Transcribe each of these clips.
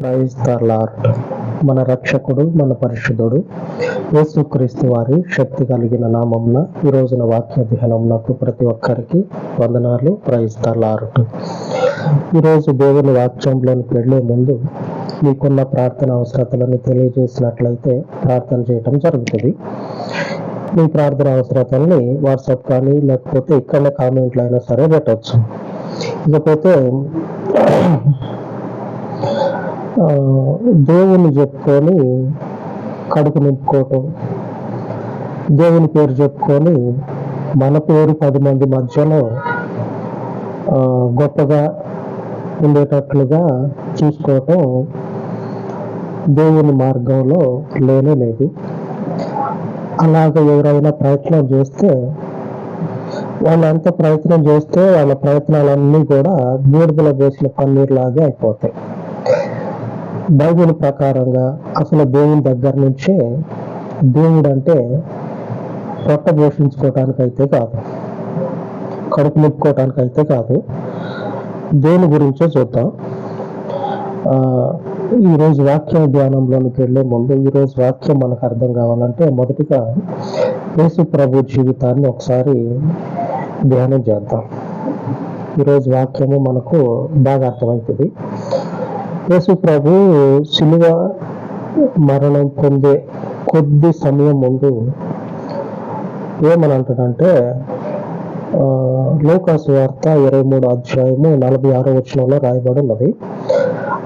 Praise the lord మన రక్షకుడు మన పరిశుద్ధుడు యేసుక్రీస్తు వారి శక్తి కలిగిన నామంన ఈ రోజున వాక్య ధ్యానంకు ప్రతి ఒక్కరికి వందనాలు. ప్రైజ్ ద లార్డ్ ఈరోజు దేవుని వాక్యంలోనికి వెళ్ళే ముందు మీకున్న ప్రార్థన అవసరతలను తెలియజేసినట్లయితే ప్రార్థన చేయటం జరుగుతుంది. మీ ప్రార్థన అవసరతల్ని వాట్సాప్ కానీ లేకపోతే ఇక్కడ కామెంట్లు అయినా సరే పెట్టవచ్చు ఇకపోతే దేవుణ్ణి చెప్పుకొని కడుపు నింపుకోవటం. దేవుని పేరు చెప్పుకొని మన పేరు పది మంది మధ్యలో గొప్పగా ఉండేటట్లుగా చూసుకోవటం దేవుని మార్గంలో లేనే లేదు. అలాగ ఎవరైనా ప్రయత్నం చేస్తే వాళ్ళంత ప్రయత్నం చేస్తే వాళ్ళ ప్రయత్నాలన్నీ కూడా బూడిదల వేసిన పన్నీర్ లాగే అయిపోతాయి. బైబిల్ ప్రకారంగా అసలు దేవుని దగ్గర నుంచే దేవుడు అంటే పొట్ట పోషించుకోవటానికి అయితే కాదు. కడుపు నింపుకోవటానికి అయితే కాదు. దేవుని గురించే చూద్దాం. ఈరోజు వాక్య ధ్యానంలోనికి వెళ్ళే ముందు ఈరోజు వాక్యం మనకు అర్థం కావాలంటే మొదటిగా యేసు ప్రభు జీవితాన్ని ఒకసారి ధ్యానం చేద్దాం. ఈరోజు వాక్యము మనకు బాగా అర్థమవుతుంది. యేసు ప్రభు శిలువ మరణం పొందే కొద్ది సమయం ముందు ఏమని అంటాడంటే ఆ, వార్త ఇరవై మూడు అధ్యాయము నలభై ఆరో వచనంలో రాయబడి ఉన్నది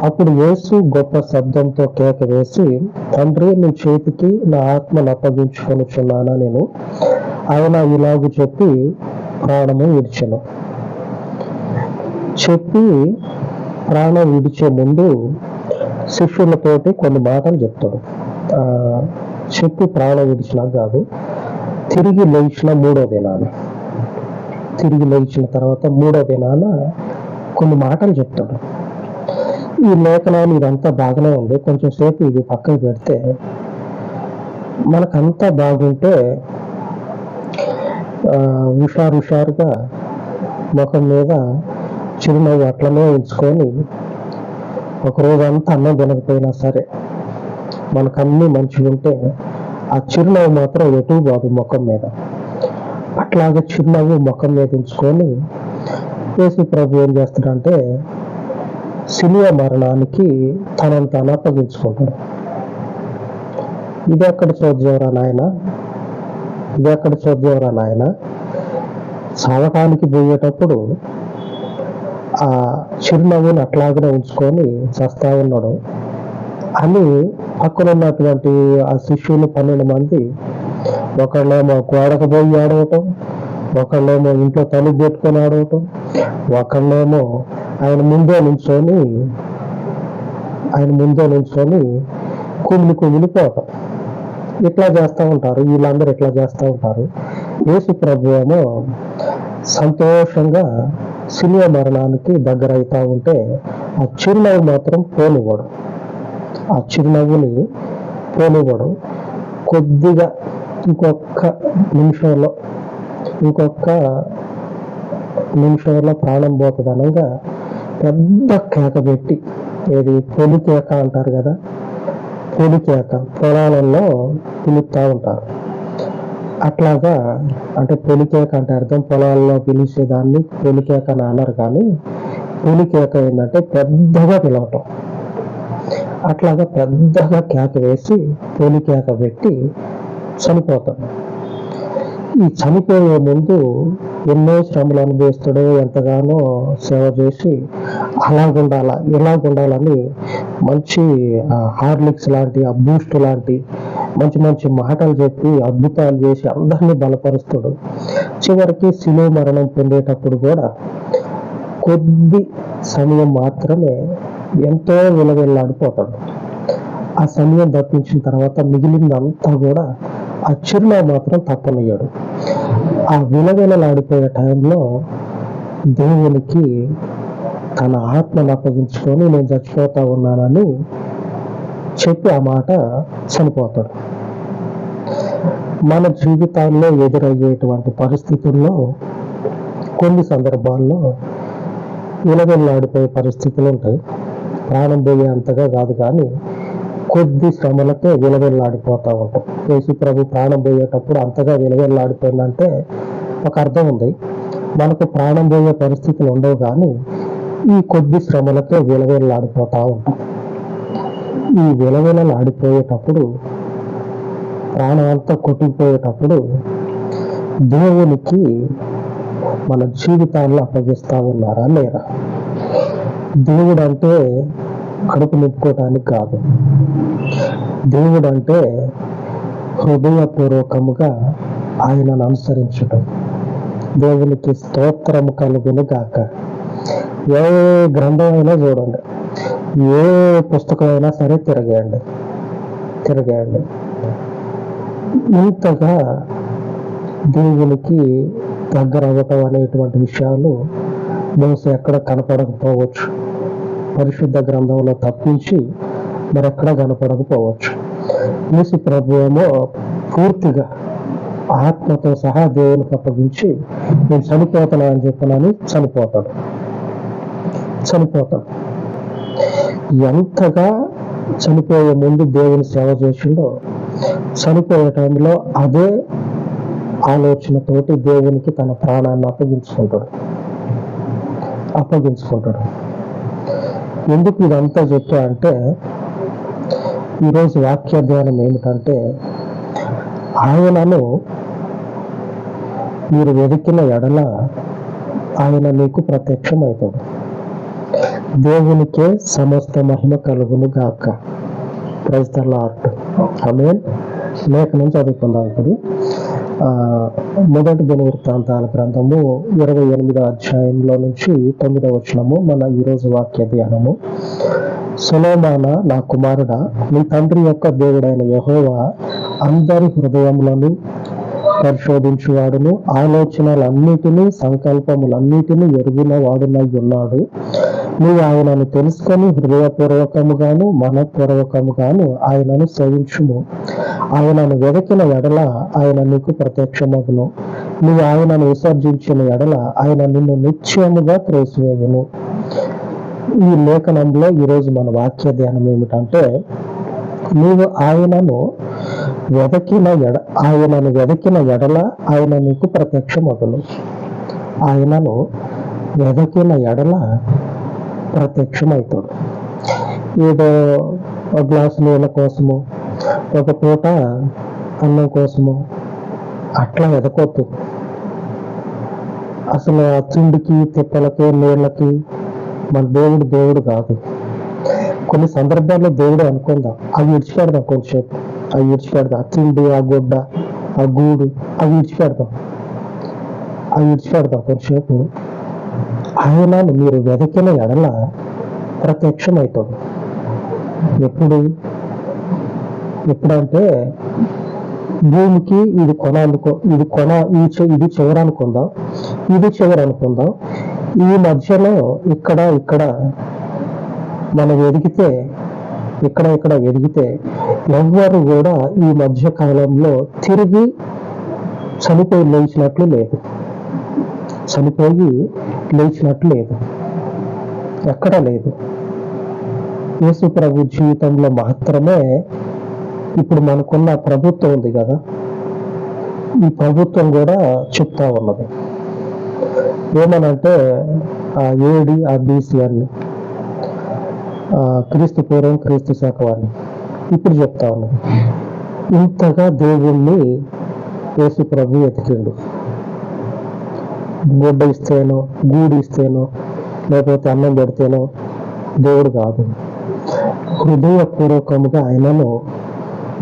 అప్పుడు యేసు గొప్ప శబ్దంతో కేక వేసి తండ్రి నీ చేతికి నా ఆత్మను అప్పగించుకొనిచున్నానా నేను? ఆయన ఇలాగు చెప్పి ప్రాణము విడిచెను. చెప్పి ప్రాణం విడిచే ముందు శిష్యులతోటి కొన్ని మాటలు చెప్తాడు. ఆ, చెప్పి ప్రాణం విడిచినా కాదు తిరిగి లేచిన మూడో దినాన. తిరిగి లేచిన తర్వాత మూడో దినాన కొన్ని మాటలు చెప్తాడు. ఈ లేఖనాన్ని ఇదంతా బాగానే ఉంది. కొంచెం సేపు ఇది పక్కకు పెడితే మనకంతా బాగుంటే హుషారు హుషారుగా ముఖం మీద చిరునవ్వు అట్లనే ఉంచుకొని ఒక అంతా అన్నం తినకపోయినా సరే మనకన్నీ మంచిగా ఉంటే ఆ చిరునవ్వు మాత్రం ఎటు బాబు ముఖం మీద. అట్లాగే చిరునవ్వు ముఖం మీద ఉంచుకొని యేసు ప్రభు ఏం చేస్తాడంటే సినియ మరణానికి తనను తాను అప్పగించుకుంటాడు. ఇది ఎక్కడ చూద్దేవరా నాయన? ఇది ఎక్కడ చూద్దేవరా నాయన? చావటానికి పోయేటప్పుడు ఆ చిరునవ్వును అట్లాగనే ఉంచుకొని చస్తా ఉన్నాడు. అని పక్కన ఉన్నటువంటి ఆ శిష్యులు పన్నెండు మంది ఒకళ్ళేమో గోడకు పోయి ఆడవటం ఒకళ్ళేమో ఇంట్లో తలుపు పెట్టుకొని ఆడవటం ఒకళ్ళేమో ఆయన ముందే నించొని ఆయన ముందే నించొని కుమిలి కుమిలిపోవటం ఇట్లా చేస్తూ ఉంటారు వీళ్ళందరూ ఇట్లా చేస్తూ ఉంటారు. యేసు ప్రభు ఏమో సంతోషంగా సిలువ మరణానికి దగ్గర అవుతా ఉంటే ఆ చిరునవ్వు మాత్రం పోనివ్వడు. ఆ చిరునవ్వుని పోనివ్వడు. కొద్దిగా ఇంకొక నిమిషంలో ఇంకొక నిమిషంలో ప్రాణం పోతుంది అనగా పెద్ద కేక పెట్టి ఏది పొలి కేక అంటారు కదా పొలి కేక పొలాలలో పిలుస్తూ ఉంటారు. అట్లాగా అంటే పొలికేక అంటే అర్థం పొలాల్లో పిలిచేదాన్ని పొలికేక అని అన్నారు కానీ పొలికేక ఏంటంటే పెద్దగా పిలవటం. అట్లాగా పెద్దగా కేక వేసి పొలికేక పెట్టి చనిపోతాం. ఈ చనిపోయే ముందు ఎన్నో శ్రమలు అనుభవిస్తాడో ఎంతగానో సేవ చేసి అలాగుండాల ఇలాగుండాలని మంచి హార్లిక్స్ లాంటి ఆ బూస్ట్ లాంటి మంచి మంచి మాటలు చెప్పి అద్భుతాలు చేసి అందరినీ బలపరుస్తాడు. చివరికి శిలో మరణం పొందేటప్పుడు కూడా కొద్ది సమయం మాత్రమే ఎంతో విలవిల్లాడిపోతాడు. ఆ సమయం దర్పించిన తర్వాత మిగిలిందంతా కూడా ఆ చిరునవ్వు మాత్రం తప్పనియ్యాడు. ఆ విలవెలలాడిపోయే టైంలో దేవునికి తన ఆత్మను అప్పగించుకొని నేను చచ్చిపోతా ఉన్నానని చెప్పి ఆ మాట చనిపోతాడు. మన జీవితాల్లో ఎదురయ్యేటువంటి పరిస్థితుల్లో కొన్ని సందర్భాల్లో విలవిల్లాడిపోయే పరిస్థితులు ఉంటాయి. ప్రాణం పోయే అంతగా కాదు కానీ కొద్ది శ్రమలకే విలవిల్లాడిపోతూ ఉంటాం. యేసు ప్రభు ప్రాణం పోయేటప్పుడు అంతగా విలవిల్లాడిపోయిందంటే ఒక అర్థం ఉంది. మనకు ప్రాణం పోయే పరిస్థితులు ఉండవు కానీ ఈ కొద్ది శ్రమలకే విలవిల్లాడిపోతూ ఉంటాం. ఈ విలవిలలాడిపోయేటప్పుడు ప్రాణం అంతా కొట్టిపోయేటప్పుడు దేవునికి మన జీవితాల్లో అప్పగిస్తా ఉన్నారా లేరా? దేవుడు అంటే కడుపు నింపుకోవటానికి కాదు. దేవుడు అంటే హృదయపూర్వకముగా ఆయనను అనుసరించటం. దేవునికి స్తోత్రము కలుగును గాక. ఏ గ్రంథమైనా అయినా చూడండి. ఏ పుస్తకం అయినా సరే తిరగేయండి. తిరగేయండి. ఇంతగా దేవునికి దగ్గర అవ్వటం అనేటువంటి విషయాలు మనసు ఎక్కడ కనపడకపోవచ్చు. పరిశుద్ధ గ్రంథంలో తప్పించి మరెక్కడ కనపడకపోవచ్చు. యేసు ప్రభు ఏమో పూర్తిగా ఆత్మతో సహా దేవునికి అప్పగించి నేను చనిపోతాను అని చెప్పనని చనిపోతాడు. చనిపోతాడు. ఎంతగా చనిపోయే ముందు దేవుని సేవ చేసిండో చనిపోయే టైంలో అదే ఆలోచనతోటి దేవునికి తన ప్రాణాన్ని అప్పగించుకుంటాడు. అప్పగించుకుంటాడు. ఎందుకు ఇదంతా చెప్పా అంటే ఈరోజు వాక్య ధ్యానం ఏమిటంటే ఆయనను మీరు వెతికిన ఎడల ఆయన మీకు ప్రత్యక్షం అవుతుంది దేవునికే సమస్త మహిమ కలుగును గాక ప్రైజ్ ద ఆమె ఆమేన్ లేఖనం చదువుకుందాం ఇప్పుడు. మొదటి మొదటి దినవృత్తాంతాల గ్రంథము ఇరవై ఎనిమిదో అధ్యాయంలో నుంచి తొమ్మిదో వచనము మన ఈరోజు వాక్య ధ్యానము. సులోమాన నా కుమారుడా నీ తండ్రి యొక్క దేవుడైన యహోవా అందరి హృదయములను పరిశోధించువాడును. ఆలోచనలన్నిటినీ సంకల్పములన్నిటినీ ఎరిగిన వాడునై ఉన్నాడు. నువ్వు ఆయనను తెలుసుకొని హృదయపూర్వకముగాను మనపూర్వకముగాను ఆయనను సేవించుము. ఆయనను వెదకిన ఎడల ఆయన నీకు ప్రత్యక్షమగును. నువ్వు ఆయనను విసర్జించిన ఎడల ఆయన నిన్ను నిశ్చయముగా త్రోసివేయును. ఈ లేఖనంలో ఈరోజు మన వాక్య ధ్యానం ఏమిటంటే నీవు ఆయనను వెదకిన ఎడ ఆయనను వెదకిన ఎడల ఆయన నీకు ప్రత్యక్షమగును. ఆయనను వెదకిన ఎడల ప్రత్యక్షమవుతాడు ఏదో ఒక గ్లాసు నీళ్ళ కోసము ఒక పూట అన్నం కోసము అట్లా వెదకొద్దు. అసలు ఆ తిండికి తిప్పలకి నీళ్ళకి మన దేవుడు దేవుడు కాదు. కొన్ని సందర్భాల్లో దేవుడు అనుకుందాం అవి విడిచిపెడదాం కొంచెంసేపు అవి విడిచిపెడదాం. ఆ చిండి ఆ గుడ్డ ఆ గూడు అవి విడిచిపెడదాం. అవి విడిచిపెడదాం కొంచెంసేపు ఆయనను మీరు వెదకిన ఎడల ప్రత్యక్షమవుతాడు ఎప్పుడు? ఎప్పుడంటే భూమికి ఇది కొన అనుకో ఇది కొన ఈ ఇది చివర అనుకుందాం ఇది చివర అనుకుందాం ఈ మధ్యలో ఇక్కడ ఇక్కడ మనం ఎదిగితే ఇక్కడ ఇక్కడ ఎదిగితే ఎవ్వరు కూడా ఈ మధ్య కాలంలో తిరిగి చనిపోయి లేచినట్లు లేదు. చనిపోయి లేచినట్లు లేదు ఎక్కడ లేదు. యేసు ప్రభు జీవితంలో మాత్రమే ఇప్పుడు మనకున్న ప్రభుత్వం ఉంది కదా. ఈ ప్రభుత్వం కూడా చెప్తా ఉన్నది. ఏమనంటే ఆ ఏడి ఆ బీసీ అని ఆ క్రీస్తు పూర్వం క్రీస్తు శాఖవాన్ని ఇప్పుడు చెప్తా ఉన్నది. ఇంతగా దేవుణ్ణి యేసు ప్రభు ఎతికిండు గుడ్డ ఇస్తేనో గూడు ఇస్తేనో లేకపోతే అన్నం పెడితేనో దేవుడు కాదు. హృదయపూర్వకముగా ఆయనను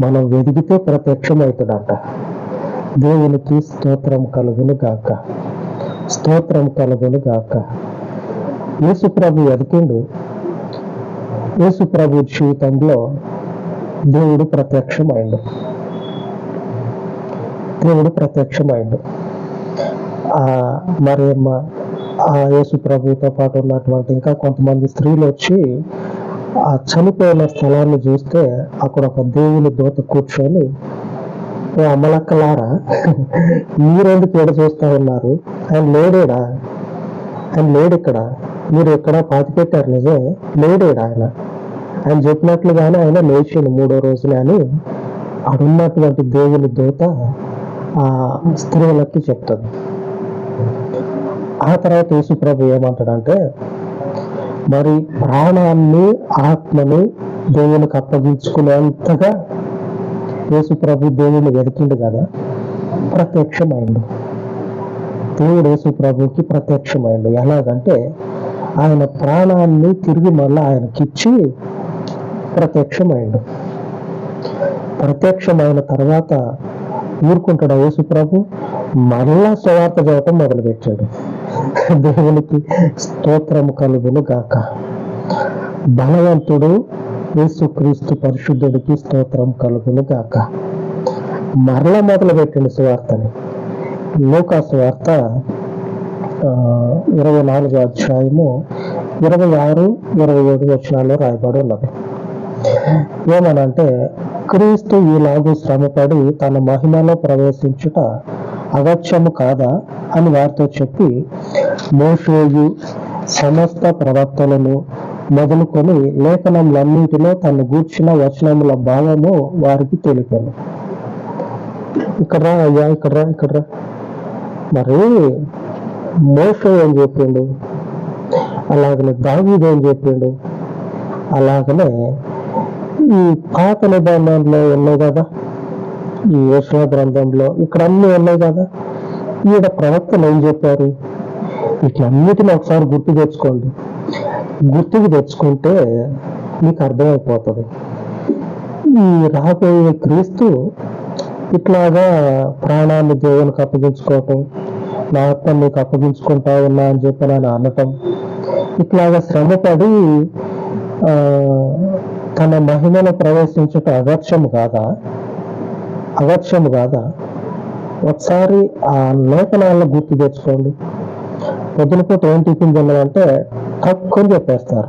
మనం వెదిగితే ప్రత్యక్షమవుతాడట. దేవునికి స్తోత్రం కలుగును గాక స్తోత్రం కలుగును గాక యేసు ప్రభు ఎదికిండు యేసు ప్రభు జీవితంలో దేవుడు ప్రత్యక్షమైండు. దేవుడు ప్రత్యక్షమైండు. మరియమ్మ ఆ యేసు ప్రభుతో పాటు ఉన్నటువంటి ఇంకా కొంతమంది స్త్రీలు వచ్చి ఆ చనిపోయిన స్థలాన్ని చూస్తే అక్కడ ఒక దేవుని దోత కూర్చొని ఓ అమలక్కలారా మీరెందుకు ఎడ చూస్తా ఉన్నారు? ఆయన లేడేడా? ఆయన లేడు ఇక్కడ మీరు ఎక్కడ పాతి పెట్టారు నిజమే లేడేడా ఆయన? ఆయన చెప్పినట్లుగానే ఆయన లేచిండు మూడో రోజున అని అడున్నటువంటి దేవుని దూత ఆ స్త్రీలకి చెప్తుంది. ఆ తర్వాత యేసుప్రభు ఏమంటాడంటే మరి ప్రాణాన్ని ఆత్మని దేవునికి అప్పగించుకునేంతగా యేసుప్రభు దేవుని వెతికిండు కదా ప్రత్యక్షమైండు. దేవుడు యేసుప్రభుకి ప్రత్యక్షమైండు. ఎలాగంటే ఆయన ప్రాణాన్ని తిరిగి మళ్ళీ ఆయనకిచ్చి ప్రత్యక్షమైండు. ప్రత్యక్షమైన తర్వాత ఊరుకుంటాడు యేసుప్రభు మళ్ళా స్వార్థ చదవటం మొదలుపెట్టాడు. దేవునికి స్తోత్రము కలుగును గాక బలవంతుడు యేసుక్రీస్తు పరిశుద్ధుడికి స్తోత్రం కలుగును గాక మరల మొదలు పెట్టిండు సువార్తని. లోకా సువార్త ఆ, ఇరవై నాలుగో అధ్యాయము ఇరవై ఆరు ఇరవై ఏడు వచనాల్లో రాయబడి ఉన్నది. ఏమనంటే క్రీస్తు ఈలాగు శ్రమపడి తన మహిమలో ప్రవేశించుట అవక్షము కాదా అని వారితో చెప్పి మోషోయు సమస్త ప్రవక్తలను మొదలుకొని లేఖనములన్నింటిలో తను గూర్చిన వచనముల భావము వారికి తెలిపాను ఇక్కడ రా అయ్యా ఇక్కడ రా ఇక్కడ రా. మరి మోషో ఏం చెప్పిండు? అలాగనే దావీదు ఏం చెప్పిండు? అలాగనే ఈ పాత నిబంధనలో ఉన్నాయి కదా? ఈ యోషణ గ్రంథంలో ఇక్కడ అన్ని ఉన్నాయి కదా. ఈడ ప్రవక్తలు ఏం చెప్పారు? వీటినన్నిటిని ఒకసారి గుర్తు తెచ్చుకోండి. గుర్తుకు తెచ్చుకుంటే మీకు అర్థమైపోతుంది. ఈ రాబోయే క్రీస్తు ఇట్లాగా ప్రాణాన్ని దేవునికి అప్పగించుకోవటం నా ఆత్మ నీకు అప్పగించుకుంటా ఉన్నా అని చెప్పి నేను అనటం ఇట్లాగా శ్రమపడి తన మహిమను ప్రవేశించుట అగత్యం కాదా? అగత్యము కాదా? ఒకసారి ఆ లేఖనాలను గుర్తు తెచ్చుకోండి. పొద్దునపూట ఏం టిఫిన్ తిన్నామంటే తక్కువ చెప్పేస్తారు.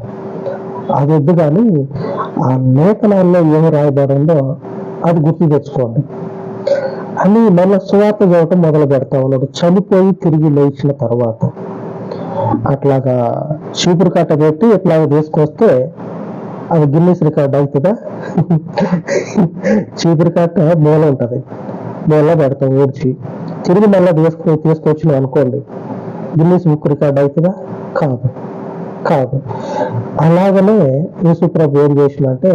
అది వద్దు కానీ ఆ లేఖనాల్లో ఏమి రాయబడిందో అది గుర్తు తెచ్చుకోండి. అని మళ్ళీ సువార్త చదవటం మొదలు పెడతా ఉన్నాడు. చనిపోయి తిరిగి లేచిన తర్వాత. అట్లాగా చీపురు కట్ట పెట్టి ఇట్లాగా తీసుకొస్తే అది గిన్నెస్ రికార్డ్ అవుతుందా? చీపురు కట్ట మూల ఉంటది. మూల పెడతాం ఊడ్చి. తిరిగి మళ్ళీ తీసుకు తీసుకొచ్చిన అనుకోండి గిన్నీస్ బుక్ రికార్డ్ అవుతుందా? కాదు. కాదు. అలాగనే యేసుప్రభు ఏం చేసినంటే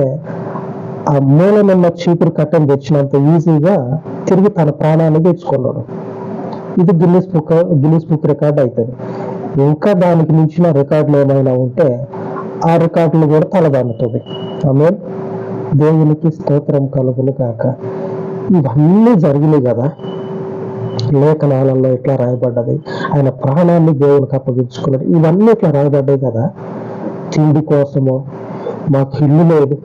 ఆ మూలనున్న చీపురు కట్టను తెచ్చినంత ఈజీగా తిరిగి తన ప్రాణాన్ని తెచ్చుకున్నాడు. ఇది Guinness book Guinness book record అవుతుంది. ఇంకా దానికి మించిన రికార్డులు ఏమైనా ఉంటే ఆ రికార్డులు కూడా తలదన్నుతుంది ఆమె దేవునికి స్తోత్రం కలుగును కాక ఇవన్నీ జరిగినాయి కదా. లేఖనాలలో ఇట్లా రాయబడ్డది? ఆయన ప్రాణాన్ని దేవునికి అప్పగించుకున్నాడు. ఇవన్నీ ఇట్లా రాయబడ్డాయి కదా? తిండి కోసమో మాకు ఇల్లు లేదు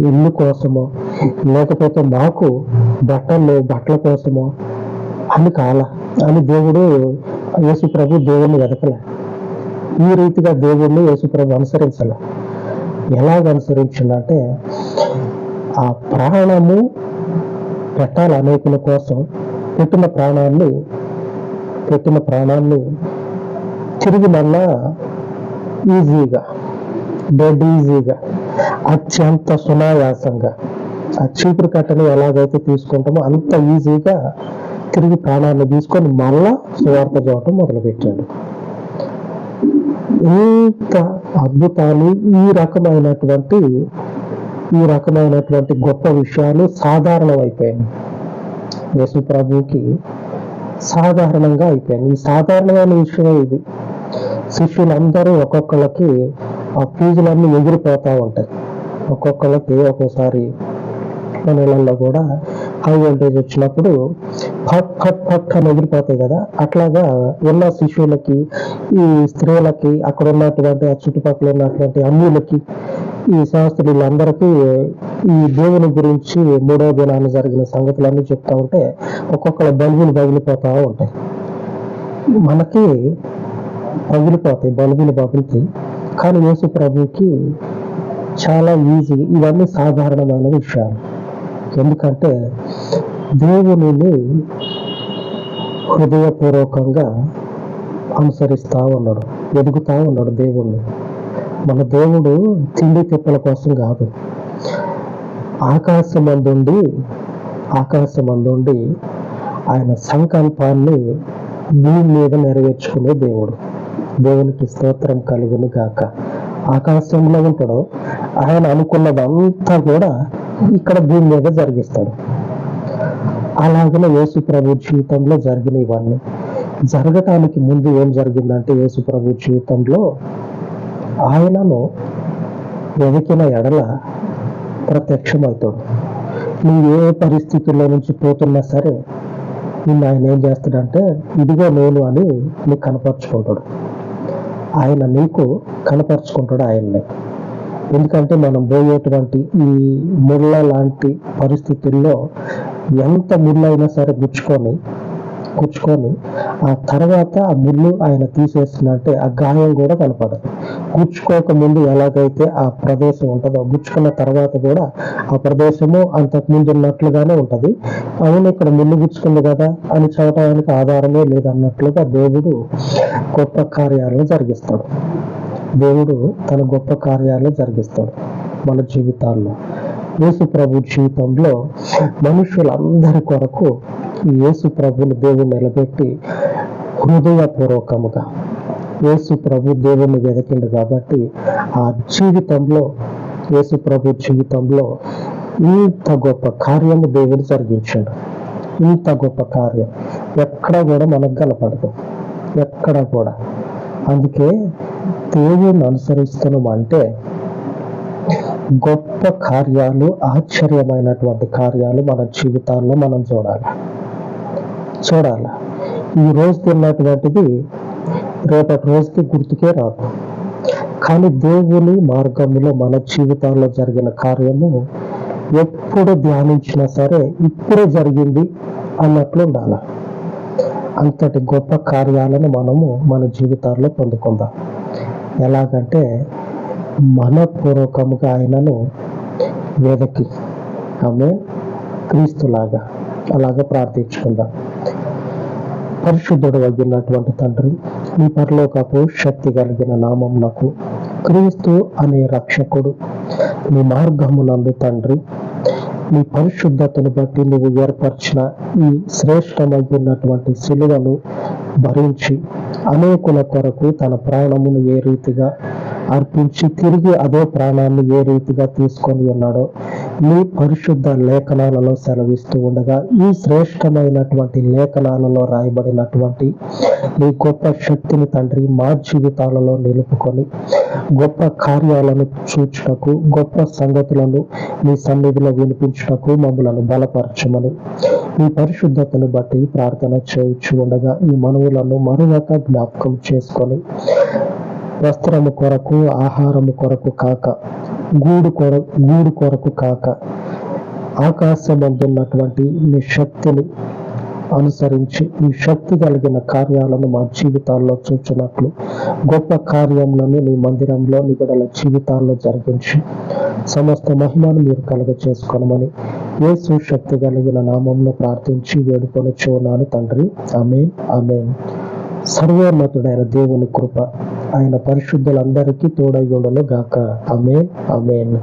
ఇల్లు కోసమో లేకపోతే మాకు బట్టలు లేవు బట్టల కోసమో అని కాల. అని దేవుడు యేసుప్రభు దేవుణ్ణి వెతకలే. ఈ రీతిగా దేవుణ్ణి యేసుప్రభు అనుసరించాల. ఎలాగ అనుసరించాలంటే ఆ ప్రాణము పెట్టాలి అనేకుల కోసం పెట్టిన ప్రాణాన్ని పెట్టిన ప్రాణాన్ని తిరిగి మళ్ళా ఈజీగా డెడ్ ఈజీగా అత్యంత సునాయాసంగా ఆ చీపురు కట్టని ఎలాగైతే తీసుకుంటామో అంత ఈజీగా తిరిగి ప్రాణాన్ని తీసుకొని మళ్ళా సువార్త చూడటం మొదలుపెట్టాడు. ఇంత అద్భుతాలు ఈ రకమైనటువంటి ఈ రకమైనటువంటి గొప్ప విషయాలు సాధారణం అయిపోయాయి యేసు ప్రభుకి సాధారణంగా అయిపోయాయి. ఈ సాధారణమైన విషయమే ఇది. శిష్యులందరూ ఒక్కొక్కళ్ళకి ఆ ఫీజులన్నీ ఎగిరిపోతూ ఉంటాయి. ఒక్కొక్కళ్ళకి ఒక్కోసారి నెలల్లో కూడా హై వోల్టేజ్ వచ్చినప్పుడు ఫట్ ఫట్ ఫట్ అని ఎగిరిపోతాయి కదా. అట్లాగా ఉన్న శిశువులకి ఈ స్త్రీలకి అక్కడ ఉన్నటువంటి ఆ చుట్టుపక్కల ఉన్నటువంటి అన్యులకి ఈ శాస్త్రులందరికీ ఈ దేవుని గురించి మూడో దినాన్ని జరిగిన సంగతులన్నీ చెప్తా ఉంటే ఒక్కొక్కళ్ళ బలుగులు పగిలిపోతా ఉంటాయి. మనకి పగిలిపోతాయి బలుగులు పగులుతాయి కానీ యేసు ప్రభుకి చాలా ఈజీ ఇవన్నీ సాధారణమైన విషయాలు. ఎందుకంటే దేవుని హృదయపూర్వకంగా అనుసరిస్తా ఉన్నాడు ఎదుగుతా ఉన్నాడు దేవుణ్ణి. మన దేవుడు తిండి తిప్పల కోసం కాదు ఆకాశం అందుండి ఆకాశం అందుండి ఆయన సంకల్పాన్ని భూమి మీద నెరవేర్చుకునే దేవుడు. దేవునికి స్తోత్రం కలుగును గాక. ఆకాశంలో ఉంటాడు ఆయన అనుకున్నదంతా కూడా ఇక్కడ భూమి మీద జరిగిస్తాడు. అలాగనే యేసు ప్రభు జీవితంలో జరిగిన ఇవన్నీ. జరగటానికి ముందు ఏం జరిగిందంటే యేసు ప్రభు జీవితంలో ఆయనను వెతికిన ఎడల ప్రత్యక్షమవుతాడు. నువ్వు ఏ పరిస్థితుల్లో నుంచి పోతున్నా సరే నిన్ను ఆయన ఏం చేస్తాడంటే ఇదిగో నేను అని నీకు కనపరుచుకుంటాడు. ఆయన నీకు కనపరుచుకుంటాడు ఆయన్ని. ఎందుకంటే మనం పోయేటువంటి ఈ ముళ్ళ లాంటి పరిస్థితుల్లో ఎంత ముళ్ళైనా అయినా సరే గుచ్చుకొని గుచ్చుకొని ఆ తర్వాత ఆ ముళ్ళు ఆయన తీసేస్తున్నట్టే ఆ గాయం కూడా కనపడదు. గుచ్చుకోక ముందు ఎలాగైతే ఆ ప్రదేశం ఉంటుందో గుచ్చుకున్న తర్వాత కూడా ఆ ప్రదేశము అంతకు ముందు ఉన్నట్లుగానే ఉంటుంది. అవును ఇక్కడ ముళ్ళు గుచ్చుకుంది కదా అని చదవడానికి ఆధారమే లేదన్నట్లుగా దేవుడు గొప్ప కార్యాలను జరిగిస్తాడు. దేవుడు తన గొప్ప కార్యాలు జరిగిస్తాడు మన జీవితాల్లో. యేసు ప్రభు జీవితంలో మనుషులందరి కొరకు యేసు ప్రభుని దేవుడు నిలబెట్టి హృదయపూర్వకముగా యేసు ప్రభు దేవుణ్ణి వెదకిండు కాబట్టి ఆ జీవితంలో యేసు ప్రభు జీవితంలో ఇంత గొప్ప కార్యము దేవుడు జరిగించాడు. ఇంత గొప్ప కార్యం ఎక్కడ కూడా మనకు కనపడదు. ఎక్కడ కూడా. అందుకే దేవుణ్ణి అనుసరిస్తున్నాం అంటే గొప్ప కార్యాలు ఆశ్చర్యమైనటువంటి కార్యాలు మన జీవితాల్లో మనం చూడాలి. చూడాలి. ఈ రోజు తిన్నటువంటిది రేపటి రోజుకి గుర్తుకే రాదు. కానీ దేవుని మార్గంలో మన జీవితాల్లో జరిగిన కార్యము ఎప్పుడు ధ్యానించినా సరే ఇప్పుడే జరిగింది అన్నట్లు ఉండాలి. అంతటి గొప్ప కార్యాలను మనము మన జీవితాల్లో పొందుకుందాం. ఎలాగంటే మనపూర్వకముగా ఆయనను వేదకి ఆమె క్రీస్తులాగా అలాగా ప్రార్థించుకుందాం. పరిశుద్ధుడు వగినటువంటి తండ్రి ఈ పరలోకపు శక్తి కలిగిన నామం నాకు క్రీస్తు అనే రక్షకుడు. నీ మార్గమునందు తండ్రి నీ పరిశుద్ధతను బట్టి నువ్వు ఏర్పరిచిన ఈ శ్రేష్టమైనటువంటి సిలువను భరించి అనేకుల కొరకు తన ప్రాణమును ఏ రీతిగా అర్పించి తిరిగి అదే ప్రాణాన్ని ఏ రీతిగా తీసుకొని ఉన్నాడో మీ పరిశుద్ధ లేఖనాలలో సెలవిస్తూ ఉండగా ఈ శ్రేష్టమైనటువంటి లేఖనాలలో రాయబడినటువంటి నీ గొప్ప శక్తిని తండ్రి మా జీవితాలలో నిలుపుకొని గొప్ప కార్యాలను చూచుటకు గొప్ప సంగతులను మీ సన్నిధిలో వినిపించుటకు మమ్మలను బలపరచమని మీ పరిశుద్ధతను బట్టి ప్రార్థన చేయించు ఉండగా ఈ మనవులను మరొక జ్ఞాపకం చేసుకొని వస్త్రము కొరకు ఆహారము కొరకు కాక గూడు కొర గూడు కొరకు కాక ఆకాశమందున్నటువంటి నీ శక్తిని అనుసరించి ఈ శక్తి కలిగిన కార్యాలను మా జీవితాల్లో చూచినట్లు గొప్ప కార్యములను నీ మందిరంలో నిబిడల జీవితాల్లో జరిగించి సమస్త మహిమను మీరు కలుగ చేసుకోనమని యేసు శక్తి కలిగిన నామంలో ప్రార్థించి వేడుకొని చూనాను తండ్రి. ఆమె ఆమె సర్వోన్నతుడైన దేవుని కృప ఆయన పరిశుద్ధులందరికీ తోడయ్యుండను గాక అమేన్ అమేన్